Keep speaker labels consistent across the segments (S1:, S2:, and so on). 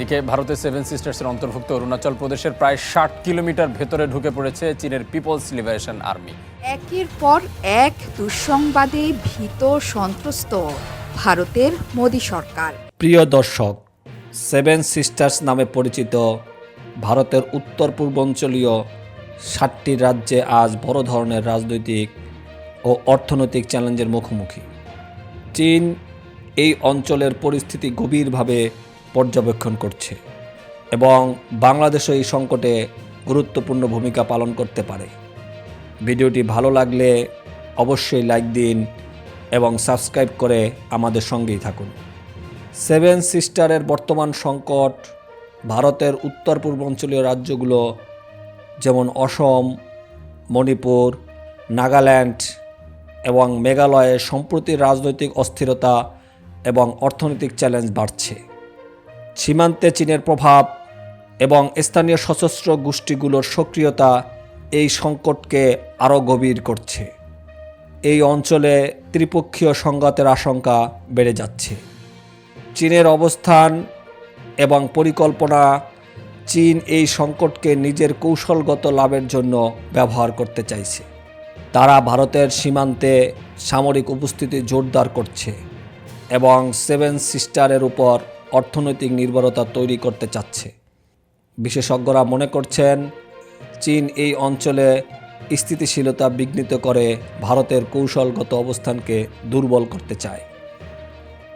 S1: এদিকে ভারতের সেভেন সিস্টার্সের অন্তর্ভুক্ত অরুণাচল প্রদেশের প্রায় ষাট কিলোমিটার ভেতরে ঢুকে পড়েছে চীনের পিপলস লিবারেশন আর্মি
S2: একের পর এক দুঃসংবাদে ভীত সন্ত্রস্ত ভারতের মোদী সরকার।
S3: প্রিয় দর্শক সেভেন সিস্টার্স নামে পরিচিত ভারতের উত্তর পূর্বাঞ্চলীয় ষাটটি রাজ্যে আজ বড় ধরনের রাজনৈতিক ও অর্থনৈতিক চ্যালেঞ্জের মুখোমুখি। চীন এই অঞ্চলের পরিস্থিতি গভীরভাবে পর্যবেক্ষণ করছে এবং বাংলাদেশও এই সংকটে গুরুত্বপূর্ণ ভূমিকা পালন করতে পারে। ভিডিওটি ভালো লাগলে অবশ্যই লাইক দিন এবং সাবস্ক্রাইব করে আমাদের সঙ্গেই থাকুন। সেভেন সিস্টারের বর্তমান সংকট, ভারতের উত্তর পূর্বাঞ্চলীয় রাজ্যগুলো যেমন অসম, মণিপুর, নাগাল্যান্ড এবং মেঘালয়ে সম্প্রতি রাজনৈতিক অস্থিরতা এবং অর্থনৈতিক চ্যালেঞ্জ বাড়ছে। সীমান্তে চীনের প্রভাব এবং স্থানীয় সশস্ত্র গোষ্ঠীগুলোর সক্রিয়তা এই সংকটকে আরও গভীর করছে। এই অঞ্চলে ত্রিপক্ষীয় সংঘাতের আশঙ্কা বেড়ে যাচ্ছে। চীনের অবস্থান এবং পরিকল্পনা চীন এই সংকটকে নিজের কৌশলগত লাভের জন্য ব্যবহার করতে চাইছে। তারা ভারতের সীমান্তে সামরিক উপস্থিতি জোরদার করছে এবং সেভেন সিস্টারের উপর অর্থনৈতিক নির্ভরতা তৈরি করতে চাচ্ছে। বিশেষজ্ঞরা মনে করছেন, চীন এই অঞ্চলে স্থিতিশীলতা বিঘ্নিত করে ভারতের কৌশলগত অবস্থানকে দুর্বল করতে চায়।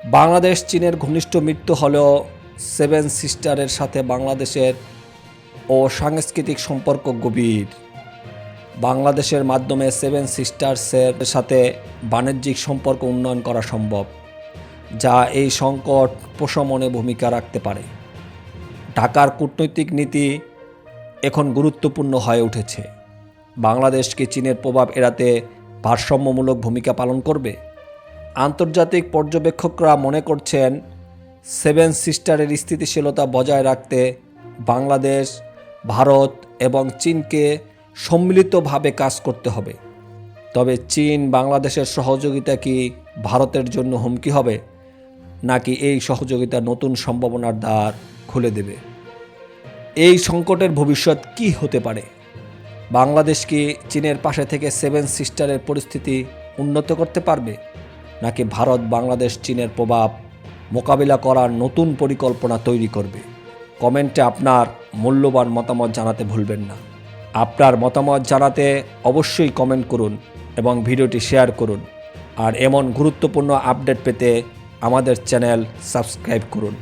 S3: বাংলাদেশ চীনের ঘনিষ্ঠ মৃত্যু হলেও সেভেন সিস্টারের সাথে বাংলাদেশের ও সাংস্কৃতিক সম্পর্ক গভীর। বাংলাদেশের মাধ্যমে সেভেন সিস্টার্সের সাথে বাণিজ্যিক সম্পর্ক উন্নয়ন করা সম্ভব। যা এই সংকট প্রশমনে ভূমিকা রাখতে পারে। ঢাকার কূটনৈতিক নীতি এখন গুরুত্বপূর্ণ হয়ে উঠেছে। বাংলাদেশ কি চীনের প্রভাব এড়াতে ভারসাম্যমূলক ভূমিকা পালন করবে। আন্তর্জাতিক পর্যবেক্ষকরা মনে করছেন, সেভেন সিস্টারের স্থিতিশীলতা বজায় রাখতে বাংলাদেশ, ভারত এবং চীনকে সম্মিলিতভাবে কাজ করতে হবে। তবে চীন বাংলাদেশের সহযোগিতা কি ভারতের জন্য হুমকি হবে? নাকি এই সহযোগিতা নতুন সম্ভাবনার দ্বার খুলে দেবে? এই সংকটের ভবিষ্যৎ কি হতে পারে? বাংলাদেশ কি চীনের পাশে থেকে সেভেন সিস্টারের পরিস্থিতি উন্নত করতে পারবে? নাকি ভারত, বাংলাদেশ, চীনের প্রভাব মোকাবিলা করার নতুন পরিকল্পনা তৈরি করবে? কমেন্টে আপনার মূল্যবান মতামত জানাতে ভুলবেন না। আপনার মতামত জানাতে অবশ্যই কমেন্ট করুন এবং ভিডিওটি শেয়ার করুন। আর এমন গুরুত্বপূর্ণ আপডেট পেতে আমাদের চ্যানেল সাবস্ক্রাইব করুন।